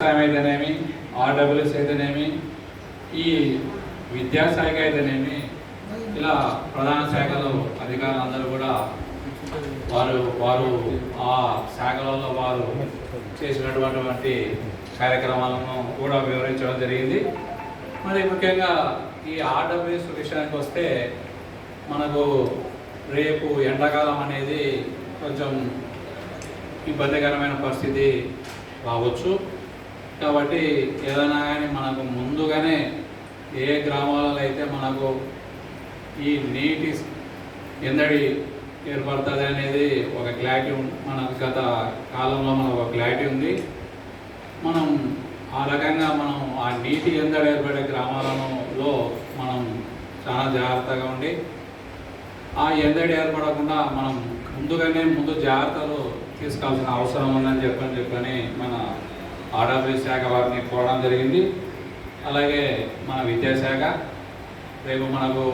వ్యవసాయం అయితేనేమి ఆర్డబ్ల్యూస్ అయితేనేమి ఈ విద్యాశాఖ అయితేనేమి ఇలా ప్రధాన శాఖలు అధికారులందరూ కూడా వారు వారు ఆ శాఖలలో వారు చేసినటువంటి కార్యక్రమాలను కూడా వివరించడం జరిగింది. మరి ముఖ్యంగా ఈ ఆర్డబ్ల్యూఎస్ విషయానికి వస్తే మనకు రేపు ఎండాకాలం అనేది కొంచెం ఇబ్బందికరమైన పరిస్థితి రావచ్చు. కాబట్టి ఏదైనా కానీ మనకు ముందుగానే ఏ గ్రామాలలో అయితే మనకు ఈ నీటి ఎందడి ఏర్పడుతుంది అనేది ఒక క్లారిటీ ఉం- మనకు గత కాలంలో మనకు ఒక క్లారిటీ ఉంది. మనం ఆ రకంగా మనం ఆ నీటి ఎందడి ఏర్పడే గ్రామాలలో మనం చాలా జాగ్రత్తగా ఉండి ఆ ఎందడి ఏర్పడకుండా మనం ముందుగానే ముందు జాగ్రత్తలు తీసుకోవాల్సిన అవసరం ఉందని చెప్పని చెప్పని మన ఆర్డబ్ల్యూ శాఖ వారిని కోరడం జరిగింది. అలాగే మన విద్యాశాఖ రేపు మనకు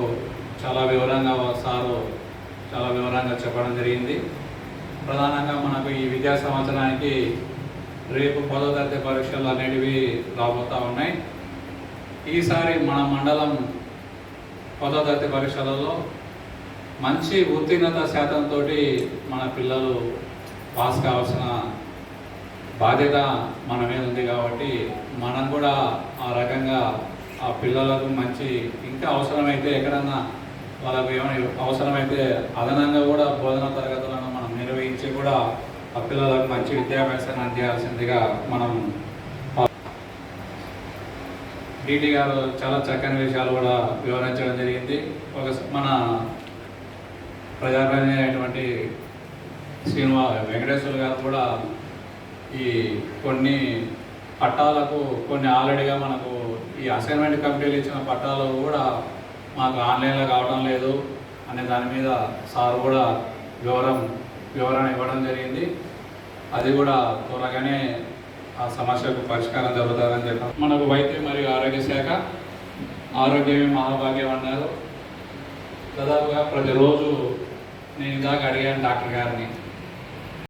చాలా వివరంగా సారు చాలా వివరంగా చెప్పడం జరిగింది. ప్రధానంగా మనకు ఈ విద్యా సంవత్సరానికి రేపు పదో తరగతి పరీక్షలు అనేటివి రాబోతూ ఉన్నాయి. ఈసారి మన మండలం పదో తరగతి పరీక్షలలో మంచి ఉత్తీర్ణత శాతంతో మన పిల్లలు పాస్ కావాల్సిన బాధ్యత మన మీద ఉంది కాబట్టి మనం కూడా ఆ రకంగా ఆ పిల్లలకు మంచి ఇంకా అవసరమైతే ఎక్కడన్నా వాళ్ళకు ఏమైనా అవసరమైతే అదనంగా కూడా బోధన తరగతులను మనం నిర్వహించి కూడా ఆ పిల్లలకు మంచి విద్యాభ్యాసాన్ని అందించాల్సిందిగా మనం డిటి గారు చాలా చక్కని విషయాలు కూడా వివరించడం జరిగింది. ఒక మన ప్రజాప్రతినిధి అయినటువంటి శ్రీనివా వెంకటేశ్వర గారు కూడా ఈ కొన్ని పట్టాలకు కొన్ని ఆల్రెడీగా మనకు ఈ అసైన్మెంట్ కమిటీలు ఇచ్చిన పట్టాలు కూడా మాకు ఆన్లైన్లో కావడం లేదు అనే దాని మీద సార్ కూడా వివరం వివరణ ఇవ్వడం జరిగింది. అది కూడా త్వరగానే ఆ సమస్యకు పరిష్కారం జరుగుతుందని చెప్పారు. మనకు వైద్యం మరియు ఆరోగ్య శాఖ ఆరోగ్యమే మహాభాగ్యం అన్నారు. దాదాపుగా ప్రతిరోజు నేను ఇందాక అడిగాను డాక్టర్ గారిని.